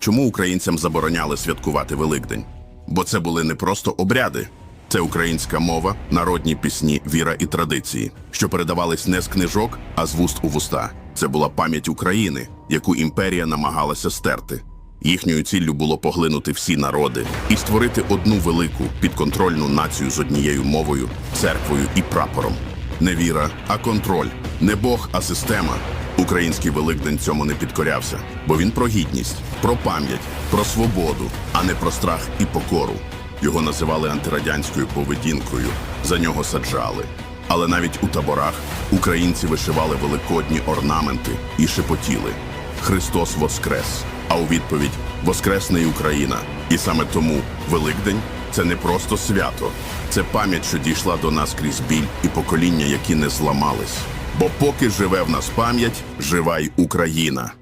Чому українцям забороняли святкувати Великдень? Бо це були не просто обряди, це українська мова, народні пісні, віра і традиції, що передавались не з книжок, а з вуст у вуста. Це була пам'ять України, яку імперія намагалася стерти. Їхньою ціллю було поглинути всі народи і створити одну велику підконтрольну націю з однією мовою, церквою і прапором. Не віра, а контроль, не Бог, а система. Український Великдень цьому не підкорявся, бо він про гідність, про пам'ять, про свободу, а не про страх і покору. Його називали антирадянською поведінкою, за нього саджали. Але навіть у таборах українці вишивали великодні орнаменти і шепотіли Христос Воскрес! А у відповідь Воскресне і Україна. І саме тому Великдень це не просто свято, це пам'ять, що дійшла до нас крізь біль і покоління, які не зламались. Бо поки живе в нас пам'ять, жива й Україна.